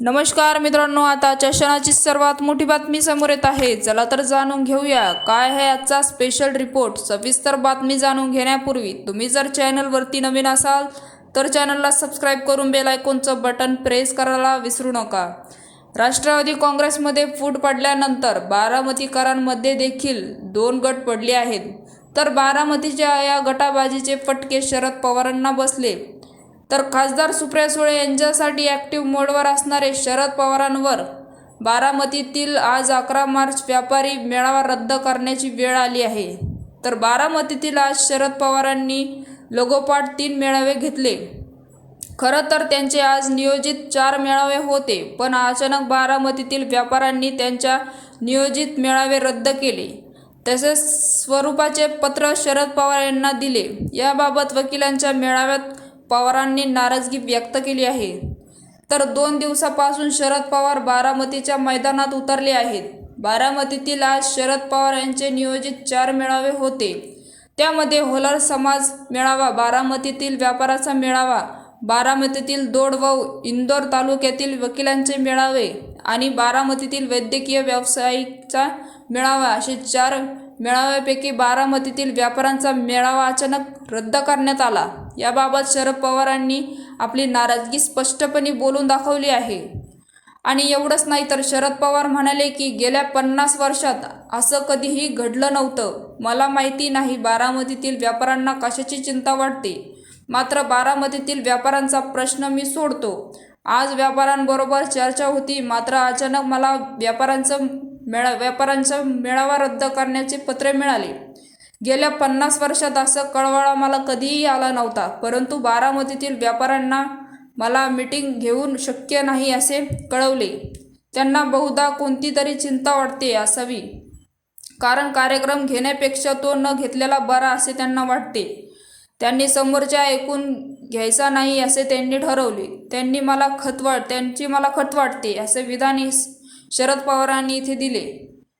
नमस्कार मित्रांनो आता क्षणाची सर्वात मोठी बातमी समोर येत आहे. चला तर जाणून घेऊया काय आहे आजचा स्पेशल रिपोर्ट सविस्तर बातमी जाणून घेण्यापूर्वी तुम्ही जर चॅनलवरती नवीन असाल तर चॅनलला सबस्क्राईब करून बेल आयकॉनचं बटन प्रेस करायला विसरू नका. राष्ट्रवादी काँग्रेसमध्ये फूट पडल्यानंतर बारामतीकरांमध्ये देखील दोन गट पडले आहेत. तर बारामतीच्या या गटाबाजीचे फटके शरद पवारांना बसले. तर खासदार सुप्रिया सुळे यांच्यासाठी ॲक्टिव्ह मोडवर असणारे शरद पवारांवर बारामतीतील आज अकरा मार्च व्यापारी मेळावा रद्द करण्याची वेळ आली आहे. तर बारामतीतील आज शरद पवारांनी लगोपाठ तीन मेळावे घेतले. खरं तर त्यांचे आज नियोजित चार मेळावे होते पण अचानक बारामतीतील व्यापाऱ्यांनी त्यांच्या नियोजित मेळावे रद्द केले. तसेच स्वरूपाचे पत्र शरद पवार यांना दिले. याबाबत वकिलांच्या मेळाव्यात पवारांनी नाराजगी व्यक्त केली आहे. तर दोन दिवसापासून शरद पवार बारामतीच्या मैदानात उतरले आहेत. बारामतीतील आज शरद पवार यांचे नियोजित चार मेळावे होते. त्यामध्ये होलार समाज मेळावा बारामतीतील व्यापाराचा मेळावा बारामतीतील दोड व इंदोर तालुक्यातील वकिलांचे मेळावे आणि बारामतीतील वैद्यकीय व्यावसायिकचा मेळावा असे चार मेळाव्यापैकी बारामतीतील व्यापाऱ्यांचा मेळावा अचानक रद्द करण्यात आला. याबाबत शरद पवारांनी आपली नाराजगी स्पष्टपणे बोलून दाखवली आहे. आणि एवढंच नाही तर शरद पवार म्हणाले की गेल्या पन्नास वर्षात असं कधीही घडलं नव्हतं. मला माहिती नाही बारामतीतील व्यापाऱ्यांना कशाची चिंता वाटते. मात्र बारामतीतील व्यापाऱ्यांचा प्रश्न मी सोडतो. आज व्यापाऱ्यांबरोबर चर्चा होती मात्र अचानक मला व्यापाऱ्यांचं मेळा व्यापाऱ्यांचा मेळावा रद्द करण्याचे पत्र मिळाले. गेल्या पन्नास वर्षात असं कळवळा मला कधीही आला नव्हता परंतु बारामतीतील व्यापाऱ्यांना मला मीटिंग घेऊन शक्य नाही असे कळवले. त्यांना बहुधा कोणती तरी चिंता वाटते असावी. कारण कार्यक्रम घेण्यापेक्षा तो न घेतलेला बरा असे त्यांना वाटते. त्यांनी समोरच्या ऐकून घ्यायचा नाही असे त्यांनी ठरवले. त्यांनी मला खत वाट त्यांची मला खत वाटते असे विधान शरद पवारांनी इथे दिले.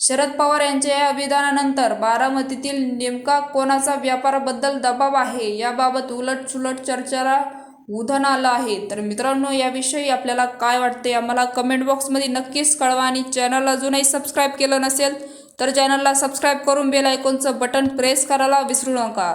शरद पवार यांच्या या विधानानंतर बारामतीतील नेमका कोणाचा व्यापाराबद्दल दबाव आहे याबाबत उलट सुलट चर्चेला उधाण आलं आहे. तर मित्रांनो याविषयी आपल्याला काय वाटते आम्हाला कमेंट बॉक्समध्ये नक्कीच कळवा आणि चॅनल अजूनही सबस्क्राईब केलं नसेल तर चॅनलला सबस्क्राईब करून बेल आयकॉनचं बटन प्रेस करायला विसरू नका.